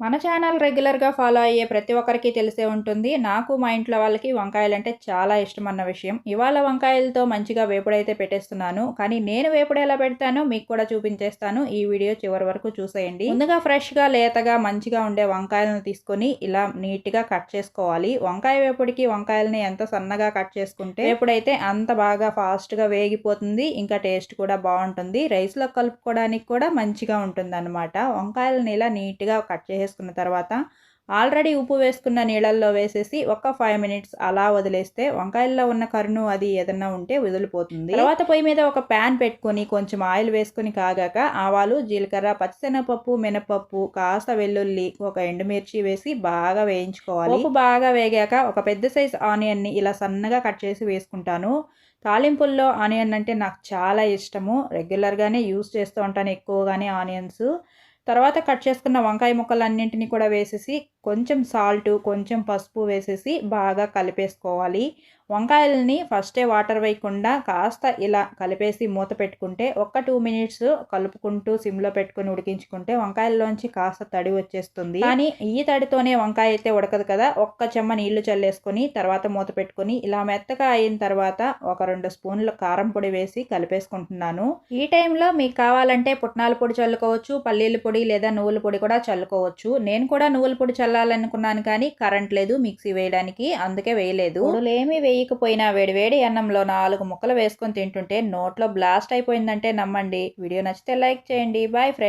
మన ఛానల్ రెగ్యులర్గా ఫాలో అయ్యే ప్రతి ఒక్కరికి తెలిసే ఉంటుంది. నాకు మా ఇంట్లో వాళ్ళకి వంకాయలు అంటే చాలా ఇష్టం అన్న విషయం. ఇవాళ వంకాయలతో మంచిగా వేపుడైతే పెట్టేస్తున్నాను. కానీ నేను వేపుడు ఎలా పెడతానో మీకు కూడా చూపించేస్తాను. ఈ వీడియో చివరి వరకు చూసేయండి. ముందుగా ఫ్రెష్గా లేతగా మంచిగా ఉండే వంకాయలను తీసుకొని ఇలా నీట్గా కట్ చేసుకోవాలి. వంకాయ వేపుడికి వంకాయలని ఎంత సన్నగా కట్ చేసుకుంటే వేపుడైతే అంత బాగా ఫాస్ట్గా వేగిపోతుంది. ఇంకా టేస్ట్ కూడా బాగుంటుంది. రైస్లో కలుపుకోవడానికి కూడా మంచిగా ఉంటుంది అనమాట వంకాయలని ఇలా నీట్గా కట్ చేసి వేసుకున్న తర్వాత ఆల్రెడీ ఉప్పు వేసుకున్న నీళ్ళల్లో వేసేసి ఒక ఫైవ్ మినిట్స్ అలా వదిలేస్తే వంకాయల్లో ఉన్న కరును అది ఏదన్నా ఉంటే వదిలిపోతుంది. తర్వాత పొయ్యి మీద ఒక ప్యాన్ పెట్టుకొని కొంచెం ఆయిల్ వేసుకొని కాగాక ఆవాలు జీలకర్ర పచ్చిశనగపప్పు మినపప్పు కాస్త వెల్లుల్లి ఒక ఎండుమిర్చి వేసి బాగా వేయించుకోవాలి. ఉప్పు బాగా వేగాక ఒక పెద్ద సైజ్ ఆనియన్ని ఇలా సన్నగా కట్ చేసి వేసుకుంటాను. తాలింపుల్లో ఆనియన్ అంటే నాకు చాలా ఇష్టము. రెగ్యులర్గానే యూస్ చేస్తూ ఉంటాను ఎక్కువగానే ఆనియన్స్ తర్వాత కట్ చేసుకున్న వంకాయ ముక్కలన్నింటినీ కూడా వేసేసి కొంచెం సాల్ట్ కొంచెం పసుపు వేసేసి బాగా కలిపేసుకోవాలి. వంకాయలని ఫస్టే వాటర్ వేయకుండా కాస్త ఇలా కలిపేసి మూత పెట్టుకుంటే ఒక్క టూ మినిట్స్ కలుపుకుంటూ సిమ్లో పెట్టుకుని ఉడికించుకుంటే వంకాయల్లోంచి కాస్త తడి వచ్చేస్తుంది. కానీ ఈ తడితోనే వంకాయ అయితే ఉడకదు కదా ఒక్క చెమ్మ నీళ్ళు చల్లేసుకొని తర్వాత మూత పెట్టుకొని ఇలా మెత్తగా అయిన తర్వాత ఒక రెండు స్పూన్ల కారం పొడి వేసి కలిపేసుకుంటున్నాను. ఈ టైంలో మీకు కావాలంటే పుట్నాల పొడి చల్లుకోవచ్చు పల్లీల పొడి లేదా నువ్వుల పొడి కూడా చల్లుకోవచ్చు. నేను కూడా నువ్వుల పొడి చల్ల చల్లాలనుకున్నాను కానీ కరెంట్ లేదు మిక్సీ వేయడానికి అందుకే వేయలేదు. ఏమీ వేయకపోయినా వేడి వేడి అన్నంలో నాలుగు ముక్కలు వేసుకొని తింటుంటే నోట్లో బ్లాస్ట్ అయిపోయిందంటే నమ్మండి. వీడియో నచ్చితే లైక్ చేయండి. Bye friends.